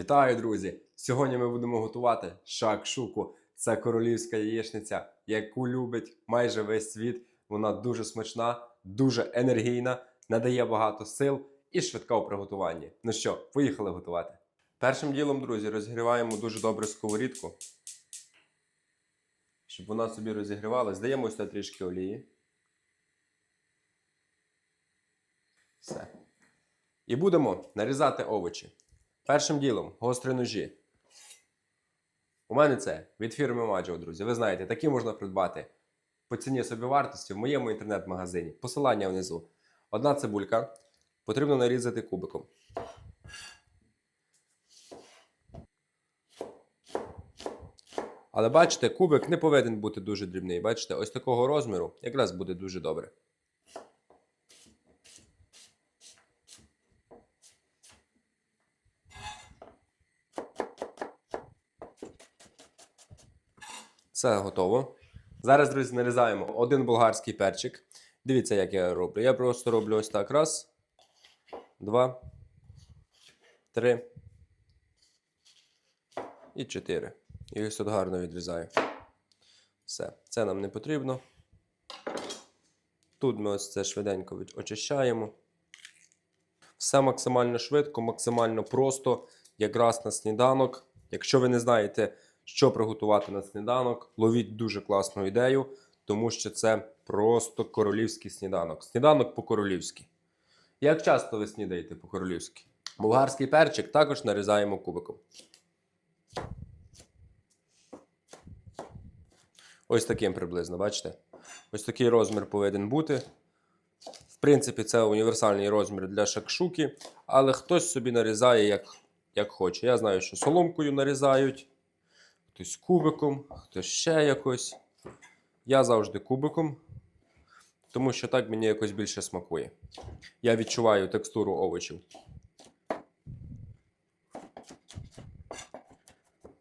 Вітаю, друзі! Сьогодні ми будемо готувати шакшуку. Це королівська яєчниця, яку любить майже весь світ. Вона дуже смачна, дуже енергійна, надає багато сил і швидка у приготуванні. Ну що, поїхали готувати. Першим ділом, друзі, розігріваємо дуже добре сковорідку, щоб вона собі розігрівалась. Даємо сюди трішки олії. Все. І будемо нарізати овочі. Першим ділом гострі ножі. У мене це від фірми Маджо, друзі. Ви знаєте, такі можна придбати по ціні собівартості в моєму інтернет-магазині. Посилання внизу. Одна цибулька. Потрібно нарізати кубиком. Але бачите, кубик не повинен бути дуже дрібний. Бачите, ось такого розміру якраз буде дуже добре. Все готово. Зараз, друзі, нарізаємо один болгарський перчик. Дивіться, як я роблю. Я просто роблю ось так. Раз, два, три і чотири. І ось тут гарно відрізаю. Все, це нам не потрібно. Тут ми ось це швиденько очищаємо. Все максимально швидко, максимально просто, якраз на сніданок. Якщо ви не знаєте, що приготувати на сніданок, ловіть дуже класну ідею, тому що це просто королівський сніданок. Сніданок по-королівськи. Як часто ви снідаєте по-королівськи? Болгарський перчик також нарізаємо кубиком. Ось таким приблизно, бачите? Ось такий розмір повинен бути. В принципі, це універсальний розмір для шакшуки, але хтось собі нарізає як, як хоче. Я знаю, що соломкою нарізають, хтось кубиком, хтось ще якось. Я завжди кубиком, тому що так мені якось більше смакує. Я відчуваю текстуру овочів.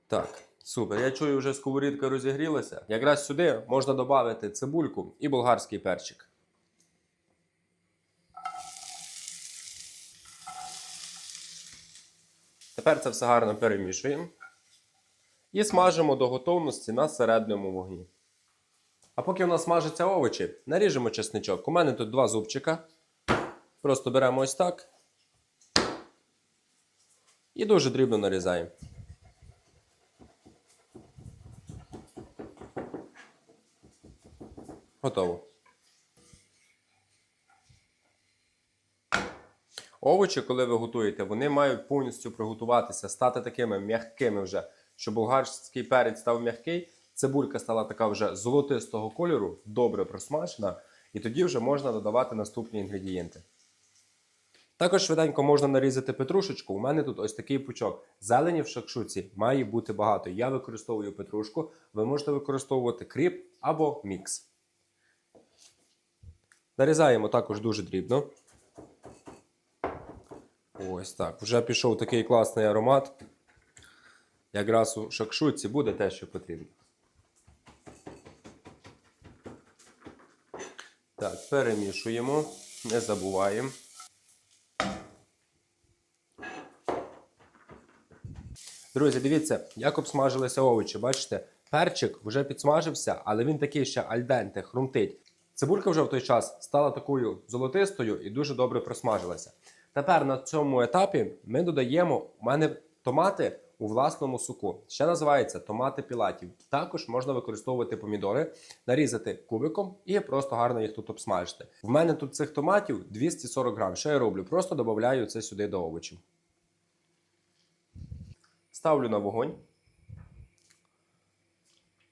Так, супер. Я чую, вже сковорідка розігрілася. Якраз сюди можна додати цибульку і болгарський перчик. Тепер це все гарно перемішуємо. І смажимо до готовності на середньому вогні. А поки у нас смажаться овочі, наріжемо чесничок. У мене тут два зубчика. Просто беремо ось так. І дуже дрібно нарізаємо. Готово. Овочі, коли ви готуєте, вони мають повністю приготуватися, стати такими м'якими вже, щоб болгарський перець став м'який, цибулька стала така вже золотистого кольору, добре просмажена, і тоді вже можна додавати наступні інгредієнти. Також швиденько можна нарізати петрушечку. У мене тут ось такий пучок. Зелені в шакшуці має бути багато. Я використовую петрушку, ви можете використовувати кріп або мікс. Нарізаємо також дуже дрібно. Ось так. Вже пішов такий класний аромат. Якраз у шакшутці буде те, що потрібно. Так, перемішуємо, не забуваємо. Друзі, дивіться, як обсмажилися овочі. Бачите, перчик вже підсмажився, але він такий ще альденте, хрумтить. Цибулька вже в той час стала такою золотистою і дуже добре просмажилася. Тепер на цьому етапі ми додаємо у мене томати у власному соку. Ще називається томати пілатів. Також можна використовувати помідори, нарізати кубиком і просто гарно їх тут обсмажити. В мене тут цих томатів 240 грам. Що я роблю? Просто додаю це сюди до овочів. Ставлю на вогонь.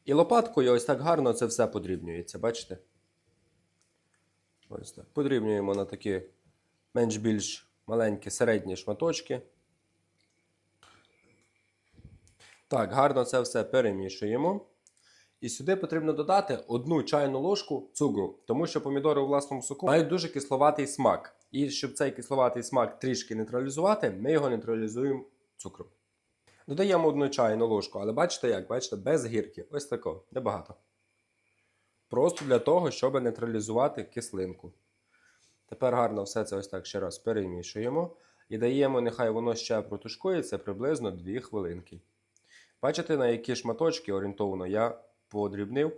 І лопаткою ось так гарно це все подрібнюється, бачите? Ось так. Подрібнюємо на такі менш-більш маленькі середні шматочки. Так, гарно це все перемішуємо. І сюди потрібно додати одну чайну ложку цукру, тому що помідори у власному соку мають дуже кисловатий смак. І щоб цей кисловатий смак трішки нейтралізувати, ми його нейтралізуємо цукром. Додаємо одну чайну ложку, але бачите як? Бачите, без гірки. Ось тако, небагато. Просто для того, щоб нейтралізувати кислинку. Тепер гарно все це ось так ще раз перемішуємо. І даємо, нехай воно ще протушкується приблизно 2 хвилинки. Бачите, на які шматочки орієнтовно я подрібнив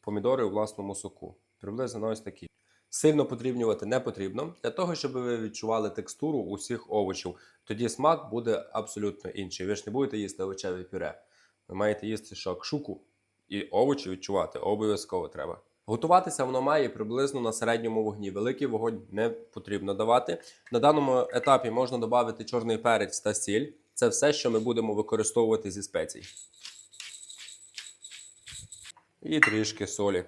помідори у власному соку. Приблизно ось такі. Сильно подрібнювати не потрібно для того, щоб ви відчували текстуру усіх овочів. Тоді смак буде абсолютно інший. Ви ж не будете їсти овочеве пюре. Ви маєте їсти шакшуку і овочі відчувати обов'язково треба. Готуватися воно має приблизно на середньому вогні. Великий вогонь не потрібно давати. На даному етапі можна додати чорний перець та сіль. Це все, що ми будемо використовувати зі спецій. І трішки солі.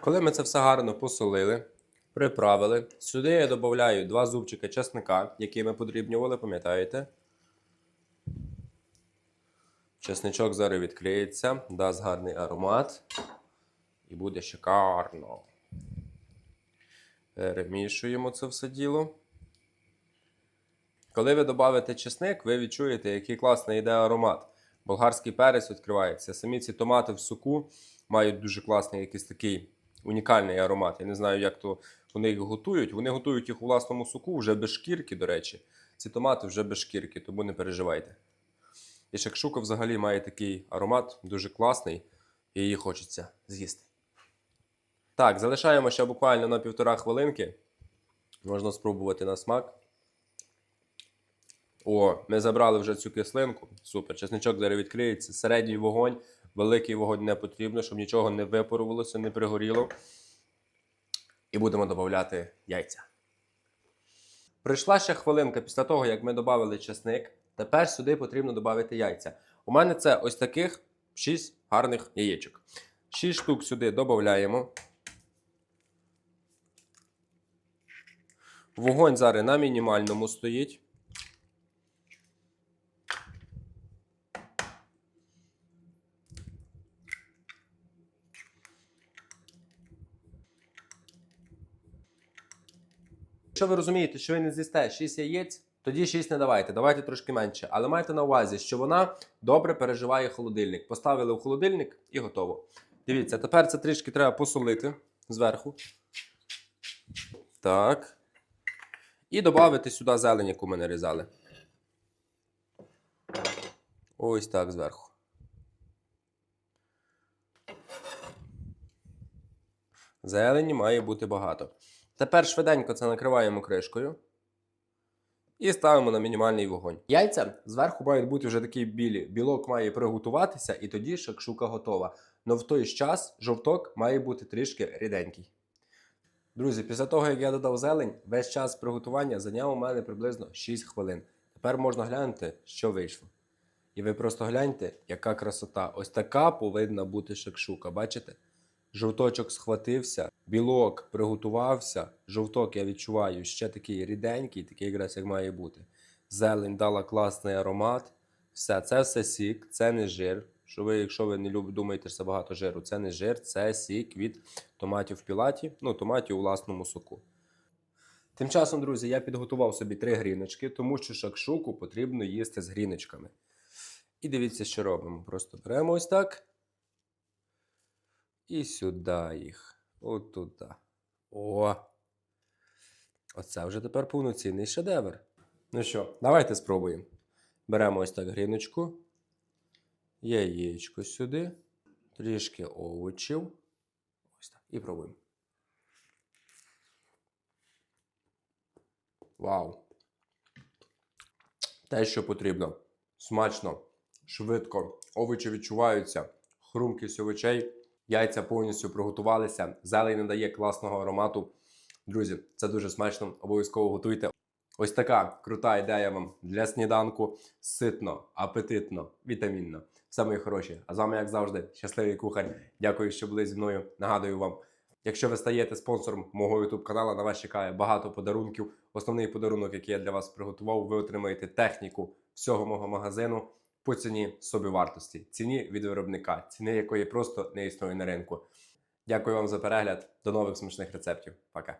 Коли ми це все гарно посолили, приправили, сюди я додаю два зубчика чесника, які ми подрібнювали, пам'ятаєте? Чесничок зараз відкриється, дасть гарний аромат. І буде шикарно. Перемішуємо це все діло. Коли ви додаєте чесник, ви відчуєте, який класний йде аромат. Болгарський перець відкривається. Самі ці томати в соку мають дуже класний якийсь такий унікальний аромат. Я не знаю, як то вони їх готують. Вони готують їх у власному соку вже без шкірки, до речі. Ці томати вже без шкірки, тому не переживайте. І шакшука взагалі має такий аромат, дуже класний, і її хочеться з'їсти. Так, залишаємо ще буквально на півтора хвилинки. Можна спробувати на смак. О, ми забрали вже цю кислинку. Супер. Чесничок зараз відкриється. Середній вогонь, великий вогонь не потрібно, щоб нічого не випарувалося, не пригоріло. І будемо додати яйця. Прийшла ще хвилинка після того, як ми додали чесник. Тепер сюди потрібно додати яйця. У мене це ось таких 6 гарних яєчок. 6 штук сюди додаємо. Вогонь зараз на мінімальному стоїть. Якщо ви розумієте, що ви не з'їсте 6 яєць, тоді 6 не давайте, давайте трошки менше. Але майте на увазі, що вона добре переживає холодильник. Поставили в холодильник і готово. Дивіться, тепер це трішки треба посолити зверху. Так. І додати сюди зелень, яку ми нарізали. Ось так зверху. Зелені має бути багато. Тепер швиденько це накриваємо кришкою. І ставимо на мінімальний вогонь. Яйця зверху мають бути вже такі білі. Білок має приготуватися, і тоді шакшука готова. Но в той час жовток має бути трішки ріденький. Друзі, після того, як я додав зелень, весь час приготування зайняв у мене приблизно 6 хвилин. Тепер можна глянути, що вийшло. І ви просто гляньте, яка красота. Ось така повинна бути шакшука. Бачите? Жовточок схватився, білок приготувався. Жовток я відчуваю ще такий ріденький, такий якраз як має бути. Зелень дала класний аромат. Все, це все сік, це не жир. Що ви, якщо ви не люб, думаєте, що це багато жиру, це не жир, це сік від томатів в пілаті, ну, томатів у власному соку. Тим часом, друзі, я підготував собі три гріночки, тому що шакшуку потрібно їсти з гріночками. І дивіться, що робимо. Просто беремо ось так. І сюди їх. От туди. О! Оце вже тепер повноцінний шедевр. Ну що, давайте спробуємо. Беремо ось так гріночку. Яєчко сюди. Трішки овочів. Ось так. І пробуємо. Вау! Те, що потрібно. Смачно, швидко. Овочі відчуваються. Хрумкість овочей. Яйця повністю приготувалися. Зелень надає класного аромату. Друзі, це дуже смачно. Обов'язково готуйте. Ось така крута ідея вам для сніданку. Ситно, апетитно, вітамінно. Все мої хороші. А з вами, як завжди, щасливий кухар. Дякую, що були зі мною. Нагадую вам. Якщо ви стаєте спонсором мого YouTube каналу, на вас чекає багато подарунків. Основний подарунок, який я для вас приготував, ви отримаєте техніку всього мого магазину по ціні собівартості, ціні від виробника, ціни якої просто не існує на ринку. Дякую вам за перегляд. До нових смачних рецептів. Пока.